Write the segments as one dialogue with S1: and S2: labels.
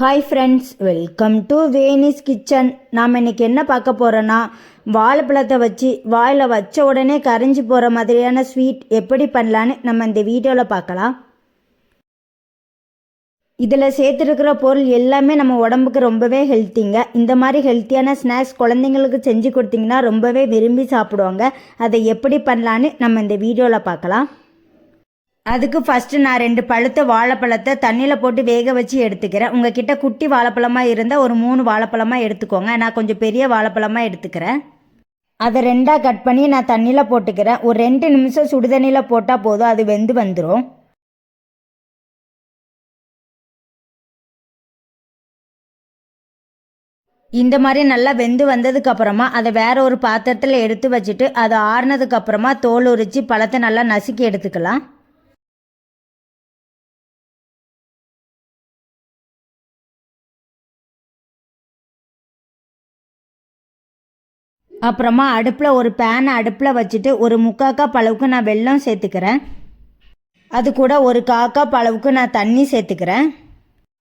S1: Hi friends welcome to Veni's kitchen நாம் இன்னைக்கு என்ன பார்க்க போகிறோன்னா வாழைப்பழத்தை வச்சு வாயில் வச்ச உடனே கரைஞ்சி போகிற மாதிரியான ஸ்வீட் எப்படி பண்ணலான்னு நம்ம இந்த வீடியோவில் பார்க்கலாம். இதில் சேர்த்துருக்கிற பொருள் எல்லாமே நம்ம உடம்புக்கு ரொம்பவே ஹெல்த்திங்க இந்த மாதிரி ஹெல்த்தியான ஸ்நாக்ஸ் குழந்தைங்களுக்கு செஞ்சு கொடுத்தீங்கன்னா ரொம்பவே விரும்பி சாப்பிடுவாங்க. அதை எப்படி பண்ணலான்னு நம்ம இந்த வீடியோவில் பார்க்கலாம். அதுக்கு ஃபஸ்ட்டு நான் ரெண்டு பழுத்த வாழைப்பழத்தை தண்ணியில் போட்டு வேக வச்சு எடுத்துக்கிறேன். உங்கள் கிட்டே குட்டி வாழைப்பழமாக இருந்தால் ஒரு மூணு வாழைப்பழமாக எடுத்துக்கோங்க. நான் கொஞ்சம் பெரிய வாழைப்பழமாக எடுத்துக்கிறேன். அதை ரெண்டாக கட் பண்ணி நான் தண்ணியில் போட்டுக்கிறேன். ஒரு ரெண்டு நிமிஷம் சுடுதண்ணியில் போட்டால் போதும். அது வெந்து வந்துடும் இந்த மாதிரி நல்லா வெந்து வந்ததுக்கு அப்புறமா அதை வேற ஒரு பாத்திரத்தில் எடுத்து வச்சுட்டு அதை ஆறுனதுக்கு அப்புறமா தோல் உரிச்சு பழத்தை நல்லா நசுக்கி எடுத்துக்கலாம். அப்புறமா அடுப்பில் ஒரு பேனை அடுப்பில் வச்சுட்டு ஒரு முக்கால் கப் அளவுக்கு நான் வெல்லம் சேர்த்துக்கிறேன். அது கூட ஒரு காக்கா அளவுக்கு நான் தண்ணி சேர்த்துக்கிறேன்.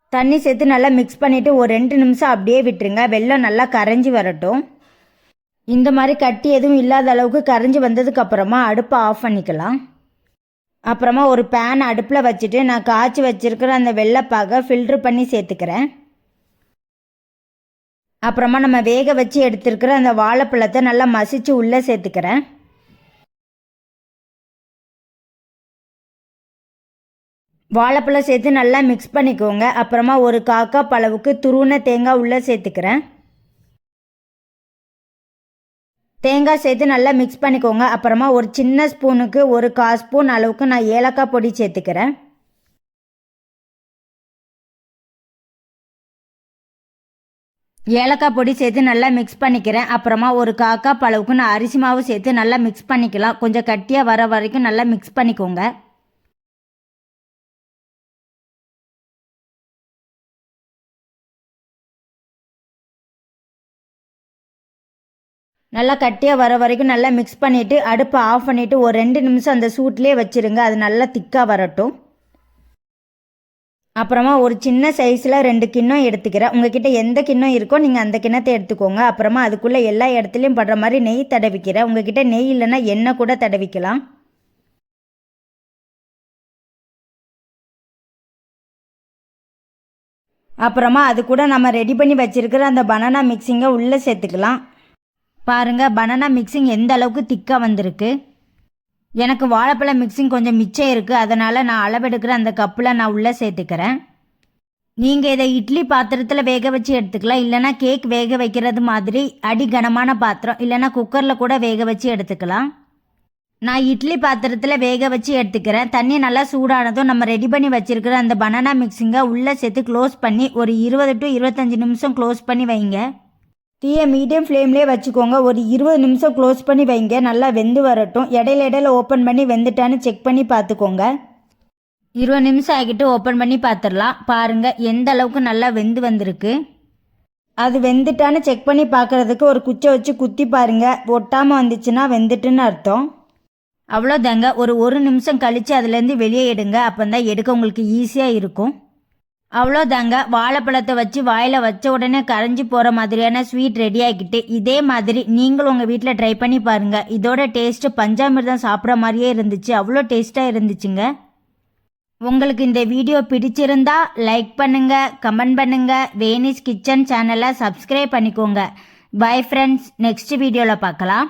S1: தண்ணி சேர்த்து நல்லா மிக்ஸ் பண்ணிவிட்டு ஒரு ரெண்டு நிமிஷம் அப்படியே விட்டுருங்க. வெள்ளம் நல்லா கரைஞ்சி வரட்டும். இந்த மாதிரி கட்டி எதுவும் இல்லாத அளவுக்கு கரைஞ்சி வந்ததுக்கப்புறமா அடுப்பை ஆஃப் பண்ணிக்கலாம். அப்புறமா ஒரு பேன் அடுப்பில் வச்சுட்டு நான் காய்ச்சி வச்சுருக்கிற அந்த வெள்ளைப்பாக ஃபில்ட்ரு பண்ணி சேர்த்துக்கிறேன். அப்புறமா நம்ம வேக வச்சு எடுத்துருக்கிற அந்த வாழைப்பழத்தை நல்லா மசிச்சு உள்ளே சேர்த்துக்கிறேன். வாழைப்பழம் சேர்த்து நல்லா மிக்ஸ் பண்ணிக்கோங்க. அப்புறமா ஒரு காக்கா பழவுக்கு துருவின தேங்காய் உள்ளே சேர்த்துக்கிறேன். தேங்காய் சேர்த்து நல்லா மிக்ஸ் பண்ணிக்கோங்க. அப்புறமா ஒரு சின்ன ஸ்பூனுக்கு ஒரு கால் ஸ்பூன் அளவுக்கு நான் ஏலக்காய் பொடி சேர்த்துக்கிறேன். ஏலக்காய் பொடி சேர்த்து நல்லா மிக்ஸ் பண்ணிக்கிறேன். அப்புறமா ஒரு காக்கா பழவுக்கு நான் அரிசி மாவு சேர்த்து நல்லா மிக்ஸ் பண்ணிக்கலாம். கொஞ்சம் கட்டியாக வர வரைக்கும் நல்லா மிக்ஸ் பண்ணிக்கோங்க. நல்லா கட்டியாக வர வரைக்கும் நல்லா மிக்ஸ் பண்ணிவிட்டு அடுப்பை ஆஃப் பண்ணிவிட்டு ஒரு ரெண்டு நிமிஷம் அந்த சூட்லேயே வச்சுருங்க. அது நல்லா திக்காக வரட்டும். அப்புறமா ஒரு சின்ன சைஸில் ரெண்டு கிண்ணம் எடுத்துக்கிறேன். உங்ககிட்ட எந்த கிண்ணம் இருக்கோ நீங்கள் அந்த கிண்ணத்தை எடுத்துக்கோங்க. அப்புறமா அதுக்குள்ளே எல்லா இடத்துலையும் படுற மாதிரி நெய் தடவிக்கிறேன். உங்ககிட்ட நெய் இல்லைன்னா எண்ணெய் கூட தடவிக்கலாம். அப்புறமா அது கூட நம்ம ரெடி பண்ணி வச்சுருக்கிற அந்த பனானா மிக்சிங்கை உள்ளே சேர்த்துக்கலாம். பாருங்கள் பனானா மிக்சிங் எந்த அளவுக்கு திக்காக வந்திருக்கு. எனக்கு வாழைப்பழம் மிக்சிங் கொஞ்சம் மிச்சம் இருக்குது அதனால் நான் அளவெடுக்கிற அந்த கப்பில் நான் உள்ளே சேர்த்துக்கிறேன். நீங்கள் இதை இட்லி பாத்திரத்தில் வேக வச்சு எடுத்துக்கலாம். இல்லைனா கேக் வேக வைக்கிறது மாதிரி அடி கனமான பாத்திரம் இல்லைனா குக்கரில் கூட வேக வச்சு எடுத்துக்கலாம். நான் இட்லி பாத்திரத்தில் வேக வச்சு எடுத்துக்கிறேன். தண்ணி நல்லா சூடானதும் நம்ம ரெடி பண்ணி வச்சுருக்கிற அந்த பனானா மிக்சிங்கை உள்ளே சேர்த்து க்ளோஸ் பண்ணி ஒரு இருபது டு இருபத்தஞ்சி நிமிஷம் க்ளோஸ் பண்ணி வைங்க. தீயை மீடியம் ஃப்ளேம்லேயே வச்சுக்கோங்க. ஒரு இருபது நிமிஷம் க்ளோஸ் பண்ணி வைங்க. நல்லா வெந்து வரட்டும். இடையில இடையில ஓப்பன் பண்ணி வெந்துட்டான்னு செக் பண்ணி பார்த்துக்கோங்க. இருபது நிமிஷம் ஆகிட்டு ஓப்பன் பண்ணி பார்த்துடலாம். பாருங்கள் எந்த அளவுக்கு நல்லா வெந்து வந்திருக்கு. அது வெந்துட்டான்னு செக் பண்ணி பார்க்குறதுக்கு ஒரு குச்சை வச்சு குத்தி பாருங்கள் ஒட்டாமல் வந்துச்சுன்னா வெந்துட்டுன்னு அர்த்தம். அவ்வளோதாங்க ஒரு ஒரு நிமிஷம் கழித்து அதுலேருந்து வெளியே எடுங்க. அப்போ தான் எடுக்க உங்களுக்கு ஈஸியாக இருக்கும். அவ்வளோதாங்க. வாழைப்பழத்தை வச்சு வாயில் வச்ச உடனே கரைஞ்சி போகிற மாதிரியான ஸ்வீட் ரெடி ஆகிக்கிட்டு இதே மாதிரி நீங்களும் உங்கள் வீட்டில் ட்ரை பண்ணி பாருங்கள் இதோட டேஸ்ட்டு பஞ்சாமிர்தம் சாப்பிட்ற மாதிரியே இருந்துச்சு. அவ்வளோ டேஸ்ட்டாக இருந்துச்சுங்க. உங்களுக்கு இந்த வீடியோ பிடிச்சிருந்தா லைக் பண்ணுங்கள் கமெண்ட் பண்ணுங்கள் வேனிஸ் கிச்சன் சேனலை சப்ஸ்கிரைப் பண்ணிக்கோங்க. பை ஃப்ரெண்ட்ஸ் நெக்ஸ்ட் வீடியோவில் பார்க்கலாம்.